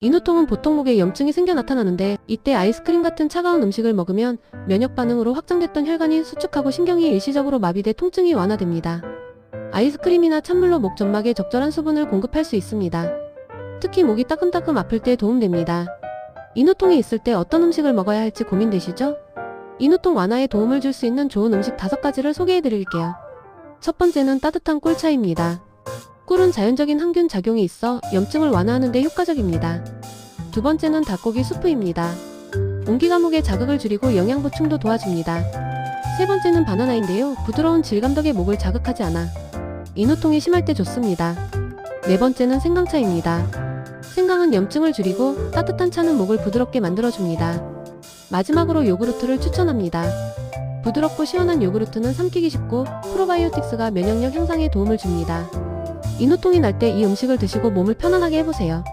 인후통은 보통 목에 염증이 생겨 나타나는데 이때 아이스크림 같은 차가운 음식을 먹으면 면역 반응으로 확장됐던 혈관이 수축하고 신경이 일시적으로 마비돼 통증이 완화됩니다. 아이스크림이나 찬물로 목 점막에 적절한 수분을 공급할 수 있습니다. 특히 목이 따끔따끔 아플 때 도움됩니다. 인후통이 있을 때 어떤 음식을 먹어야 할지 고민되시죠? 인후통 완화에 도움을 줄 수 있는 좋은 음식 5가지를 소개해 드릴게요. 첫 번째는 따뜻한 꿀차입니다. 꿀은 자연적인 항균 작용이 있어 염증을 완화하는 데 효과적입니다. 두 번째는 닭고기 수프입니다. 온기 감옥의 자극을 줄이고 영양 보충도 도와줍니다. 세 번째는 바나나인데요. 부드러운 질감 덕에 목을 자극하지 않아 인후통이 심할 때 좋습니다. 네 번째는 생강차입니다. 생강은 염증을 줄이고 따뜻한 차는 목을 부드럽게 만들어줍니다. 마지막으로 요구르트를 추천합니다. 부드럽고 시원한 요구르트는 삼키기 쉽고 프로바이오틱스가 면역력 향상에 도움을 줍니다. 인후통이 날 때 이 음식을 드시고 몸을 편안하게 해보세요.